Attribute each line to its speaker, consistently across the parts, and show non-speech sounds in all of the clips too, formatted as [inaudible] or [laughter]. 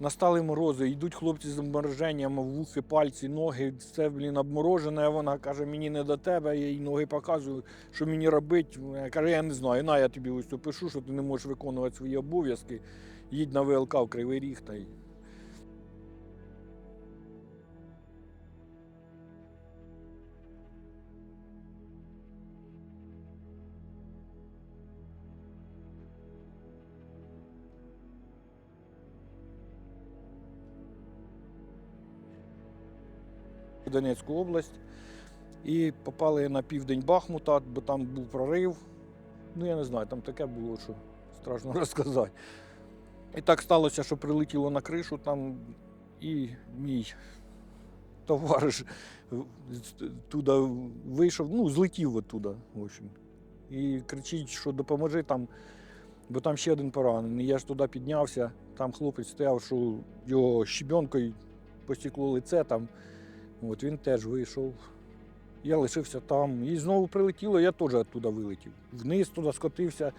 Speaker 1: Настали морози, йдуть хлопці з обмороженнями, вухи, пальці, ноги, все, блін, обморожене. Вона каже, мені не до тебе, я їй ноги показую, що мені робити. Вона каже, я не знаю, на я тобі ось пишу, що ти не можеш виконувати свої обов'язки. Їдь на ВЛК в Кривий Ріг та й. Донецьку область і попали на південь Бахмута, бо там був прорив. Ну, я не знаю, там таке було, що страшно [laughs] розказати. І так сталося, що прилетіло на кришу там, і мій товариш туди вийшов, ну, злетів оттуда, в общем. І кричить, що допоможи там, бо там ще один поранений. Я ж туди піднявся, там хлопець стояв, що його щебенкою посікло лице там. От він теж вийшов. Я лишився там. І знову прилетіло, я теж оттуда вилетів. Вниз туди скотився.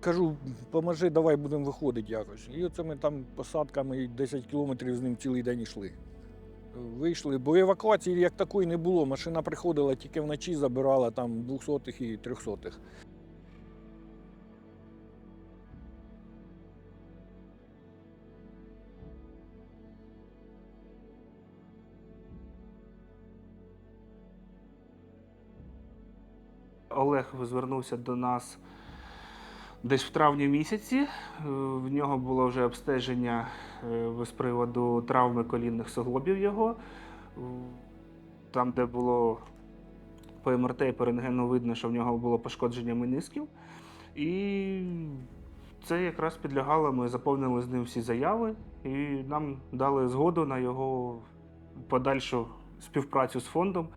Speaker 1: Кажу, поможи, давай будемо виходити якось. І оце ми там посадками 10 кілометрів з ним цілий день йшли. Вийшли, бо евакуації як такої не було. Машина приходила тільки вночі, забирала там 200-х і 300-х.
Speaker 2: Олег звернувся до нас десь в травні місяці. Е, В нього було вже обстеження е, з приводу травми колінних суглобів його. Е, Там, де було по МРТ і по рентгену видно, що в нього було пошкодження менисків. І це якраз підлягало, ми заповнили з ним всі заяви, і нам дали згоду на його подальшу співпрацю з фондом.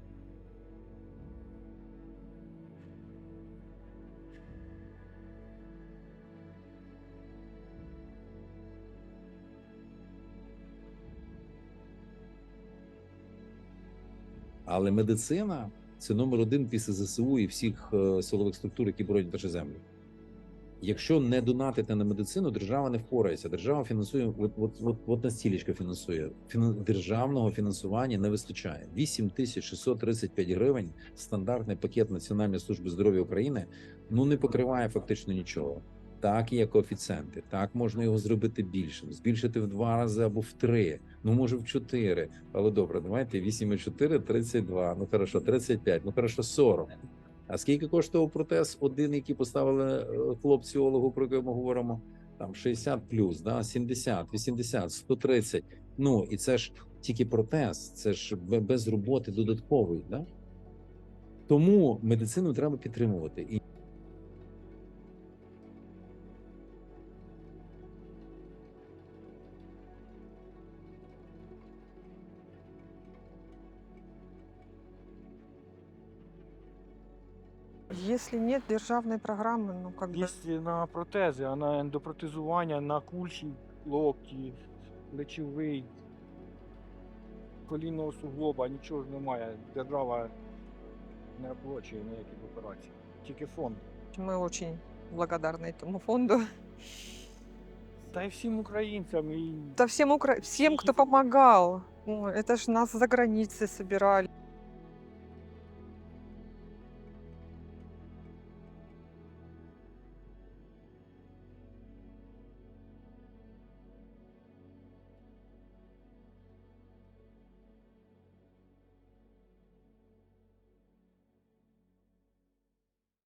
Speaker 3: Але медицина це номер один після ЗСУ і всіх е, силових структур, які боронять нашу землю. Якщо не донатити на медицину, держава не впорається. Держава фінансує от, от, от, от настілечко фінансує. Фін- державного фінансування не вистачає. 8635 гривень. Стандартний пакет Національної служби здоров'я України ну не покриває фактично нічого. Так, є коефіцієнти, так можна його зробити більшим, збільшити в два рази або в три, ну може в чотири. Але добре, давайте 8,4 – 32, ну хорошо, 35, ну хорошо, 40. А скільки коштував протез один, який поставили е, хлопці Ологу, про який ми говоримо? Там 60 плюс, да, 70, 80, 130. Ну і це ж тільки протез, це ж без роботи додаткової. Да? Тому медицину треба підтримувати.
Speaker 4: Если нет державной программы, ну как бы...
Speaker 1: Є на протези, а на ендопротезування, на кульші, локті, плечовий, колінного суглоба, нічого ж немає. Держава не оплачує ніяких операцій. Тільки фонд.
Speaker 4: Мы очень благодарны этому фонду.
Speaker 1: Та й всім українцям і
Speaker 4: Да всем, укра... всем, кто помогал. Ну, это ж нас за границей собирали.